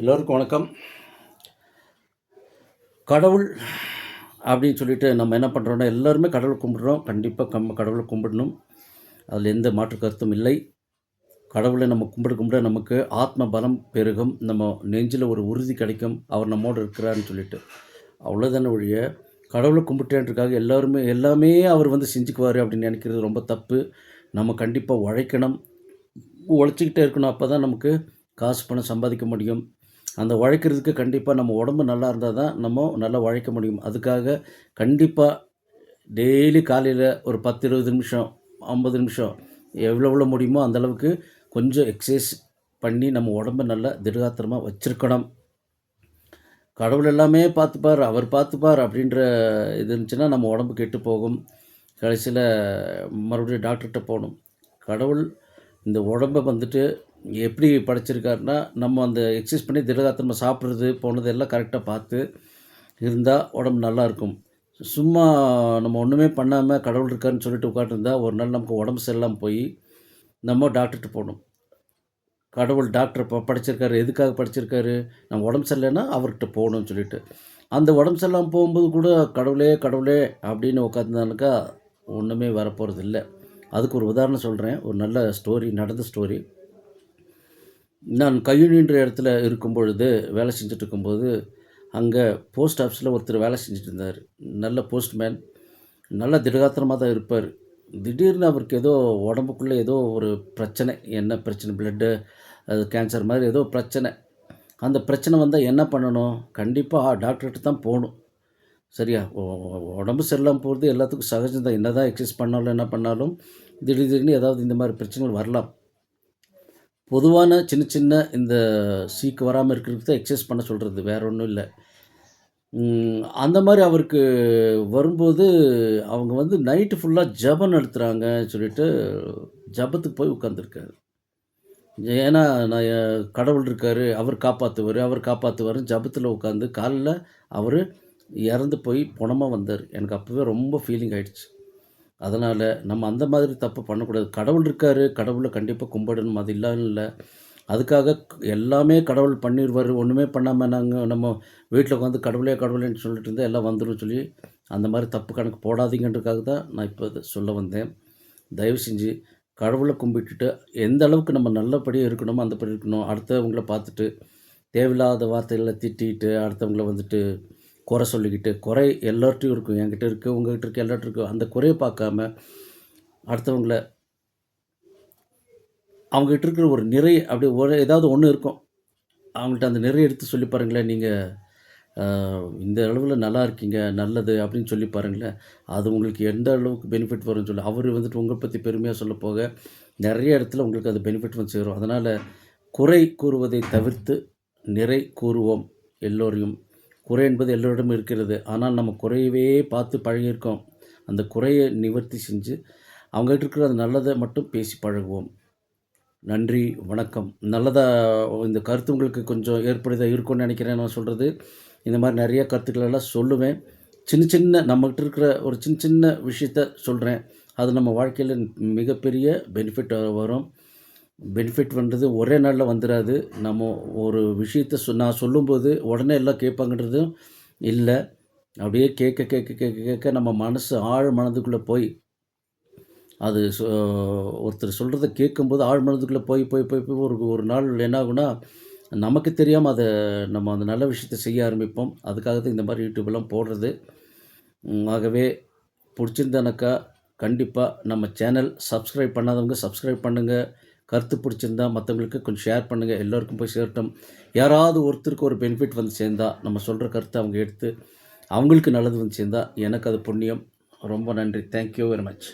எல்லோருக்கும் வணக்கம். கடவுள் அப்படின்னு சொல்லிட்டு நம்ம என்ன பண்ணுறோன்னா எல்லாருமே கடவுள் கும்பிட்றோம். கண்டிப்பாக கம் கடவுளை கும்பிடணும். அதில் எந்த மாற்று கருத்தும் இல்லை. கடவுளை நம்ம கும்பிட கும்பிட நமக்கு ஆத்ம பலம் பெருகும். நம்ம நெஞ்சில் ஒரு உறுதி கிடைக்கும். அவர் நம்மோடு இருக்கிறாருன்னு சொல்லிட்டு. அவ்வளோதான ஒழிய கடவுளை கும்பிட்டேன்றதுக்காக எல்லாருமே எல்லாமே அவர் வந்து செஞ்சுக்குவார் அப்படின்னு நினைக்கிறது ரொம்ப தப்பு. நம்ம கண்டிப்பாக உழைக்கணும். உழைச்சிக்கிட்டே இருக்கணும். அப்போ தான் நமக்கு காசு பணம் சம்பாதிக்க முடியும். அந்த உழைக்கிறதுக்கு கண்டிப்பாக நம்ம உடம்பு நல்லா இருந்தால் தான் நம்ம நல்லா உழைக்க முடியும். அதுக்காக கண்டிப்பாக டெய்லி காலையில் ஒரு பத்து இருபது நிமிஷம் ஐம்பது நிமிஷம் எவ்வளோ எவ்வளோ முடியுமோ அந்த அளவுக்கு கொஞ்சம் எக்ஸசைஸ் பண்ணி நம்ம உடம்ப நல்லா திடகாத்திரமாக வச்சுருக்கணும். கடவுள் எல்லாமே பார்த்துப்பார் அவர் பார்த்துப்பார் அப்படின்ற இது இருந்துச்சுன்னா நம்ம உடம்பு கெட்டு போகும். கடைசியில் மறுபடியும் டாக்டர்கிட்ட போகணும். கடவுள் இந்த உடம்பை வந்துட்டு எப்படி படைச்சிருக்காருன்னா நம்ம அந்த எக்ஸசைஸ் பண்ணி திடகாத்திரமாக சாப்பிட்றது போனது எல்லாம் கரெக்டாக பார்த்து இருந்தால் உடம்பு நல்லா இருக்கும். சும்மா நம்ம ஒன்றுமே பண்ணாமல் கடவுள் இருக்காருன்னு சொல்லிட்டு உட்காந்துருந்தா ஒரு நாள் நமக்கு உடம்பு சரியில்லாமல் போய் நம்ம டாக்டர்கிட்ட போகணும். கடவுள் டாக்டர் இப்போ படிச்சிருக்காரு. எதுக்காக படிச்சிருக்காரு? நம்ம உடம்பு சரியில்லைன்னா அவர்கிட்ட போகணும்னு சொல்லிட்டு. அந்த உடம்பு சரியில்லாமல் போகும்போது கூட கடவுளே கடவுளே அப்படின்னு உட்காந்துருந்தானுக்கா ஒன்றுமே வரப்போகிறது இல்லை அதுக்கு ஒரு உதாரணம் சொல்கிறேன் ஒரு நல்ல ஸ்டோரி நடந்த ஸ்டோரி நான் கையெழுன்ற இடத்துல இருக்கும் பொழுது வேலை செஞ்சுட்டு இருக்கும்போது அங்கே போஸ்ட் ஆஃபீஸில் ஒருத்தர் வேலை செஞ்சுட்டு இருந்தார் நல்ல போஸ்ட்மேன் நல்ல திடகாத்திரமாக தான் இருப்பார். திடீர்னு அவருக்கு ஏதோ உடம்புக்குள்ளே ஏதோ ஒரு பிரச்சனை என்ன பிரச்சனை பிளட்டு அது கேன்சர் மாதிரி ஏதோ பிரச்சனை. அந்த பிரச்சனை வந்தால் என்ன பண்ணணும்? கண்டிப்பாக டாக்டர்கிட்ட தான் போகணும். சரியா? உடம்பு சரியில்லாமல் போகிறது எல்லாத்துக்கும் சகஜம் தான் என்ன தான் எக்ஸசைஸ் பண்ணாலும் என்ன பண்ணாலும் திடீர் திடீர்னு ஏதாவது இந்த மாதிரி பிரச்சனைகள் வரலாம். பொதுவான சின்ன சின்ன இந்த சீக்கு வராமல் இருக்கிறதுக்கு தான் எக்ஸசைஸ் பண்ண சொல்கிறது வேற ஒன்றும் இல்லை. அந்த மாதிரி அவருக்கு வரும்போது அவங்க வந்து நைட்டு ஃபுல்லாக ஜெபம் நடத்துகிறாங்க சொல்லிட்டு ஜெபத்துக்கு போய் உட்காந்துருக்காரு ஏன்னா நான் கடவுள் இருக்காரு அவர் காப்பாற்றுவார் அவர் காப்பாற்றுவார் ஜபத்தில் உட்காந்து காலில் அவர் இறந்து போய் புணமாக வந்தார். எனக்கு அப்போவே ரொம்ப ஃபீலிங் ஆகிடுச்சு அதனால் நம்ம அந்த மாதிரி தப்பு பண்ணக்கூடாது. கடவுள் இருக்காரு கடவுளை கண்டிப்பாக கும்பிடணும் அது இல்லாமல் இல்லை. அதுக்காக எல்லாமே கடவுள் பண்ணிடுவார் ஒன்றுமே பண்ணாமல் நாங்கள் நம்ம வீட்டில் உட்காந்து கடவுளே கடவுளேன்னு சொல்லிட்டு இருந்தால் எல்லாம் வந்துடும் சொல்லி அந்த மாதிரி தப்பு கணக்கு போடாதீங்கன்றதுக்காக தான் நான் இப்போ சொல்ல வந்தேன். தயவு செஞ்சு கடவுளை கும்பிட்டுட்டு எந்த அளவுக்கு நம்ம நல்லபடியாக இருக்கணுமோ அந்தபடி இருக்கணும். அடுத்தவங்கள பார்த்துட்டு தேவையில்லாத வார்த்தைகளை திட்டிட்டு அடுத்தவங்கள வந்துட்டு குறை சொல்லிக்கிட்டு குறை எல்லார்ட்டையும் இருக்கும். என்கிட்ட இருக்குது உங்ககிட்ட இருக்குது எல்லார்ட்டும் இருக்குது அந்த குறையை பார்க்காம அடுத்தவங்கள அவங்ககிட்ட இருக்கிற ஒரு நிறை அப்படி ஒரு ஏதாவது ஒன்று இருக்கும். அவங்கள்ட்ட அந்த நிறைய எடுத்து சொல்லி பாருங்களேன். நீங்கள் இந்த அளவில் நல்லா இருக்கீங்க நல்லது அப்படின்னு சொல்லி பாருங்களேன். அது உங்களுக்கு எந்த அளவுக்கு பெனிஃபிட் வரும்னு சொல்லி. அவர் வந்துட்டு உங்களை பற்றி பெருமையாக சொல்ல போக நிறைய இடத்துல உங்களுக்கு அது பெனிஃபிட் வந்து சேரும். அதனால் குறை கூறுவதை தவிர்த்து நிறை கூறுவோம் எல்லோரையும். குறை என்பது எல்லோரிடமும் இருக்கிறது. ஆனால் நம்ம குறையவே பார்த்து பழகியிருக்கோம். அந்த குறையை நிவர்த்தி செஞ்சு அவங்ககிட்ட இருக்கிற அந்த நல்லதை மட்டும் பேசி பழகுவோம். நன்றி வணக்கம். நல்லதாக இந்த கருத்து உங்களுக்கு கொஞ்சம் ஏற்படுதாக இருக்கும்னு நினைக்கிறேன் நான் சொல்கிறது இந்த மாதிரி நிறைய கருத்துக்களெல்லாம் சொல்லுவேன். சின்ன சின்ன நம்மகிட்ட இருக்கிற ஒரு சின்ன சின்ன விஷயத்த சொல்கிறேன் அது நம்ம வாழ்க்கையில் மிகப்பெரிய பெனிஃபிட் வரும். பெனிஃபிட் பண்ணுறது ஒரே நாளில் வந்துடாது நம்ம ஒரு விஷயத்த சொ நான் சொல்லும்போது உடனே எல்லாம் கேட்பாங்கன்றதும் இல்லை. அப்படியே கேட்க கேட்க கேட்க கேட்க நம்ம மனசு ஆழ் மனதுக்குள்ளே போய் அது ஒருத்தர் சொல்கிறத கேட்கும்போது ஆழ் மனதுக்குள்ளே போய் போய் போய் போய் ஒரு ஒரு நாள் என்ன நமக்கு தெரியாமல் அதை நம்ம அந்த நல்ல விஷயத்தை செய்ய ஆரம்பிப்போம். அதுக்காக தான் இந்த மாதிரி யூடியூப்லாம் போடுறது. ஆகவே பிடிச்சிருந்தானாக்கா கண்டிப்பாக நம்ம சேனல் சப்ஸ்கிரைப் பண்ணாதவங்க சப்ஸ்கிரைப் பண்ணுங்கள் கருத்து பிடிச்சிருந்தா மற்றவங்களுக்கு கொஞ்சம் ஷேர் பண்ணுங்கள் எல்லோருக்கும் போய் சேரட்டும். யாராவது ஒருத்தருக்கு ஒரு பெனிஃபிட் வந்து சேர்ந்தா நம்ம சொல்கிற கருத்தை அவங்க எடுத்து அவங்களுக்கு நல்லது வந்து சேர்ந்தா எனக்கு அது புண்ணியம். ரொம்ப நன்றி. Thank you very much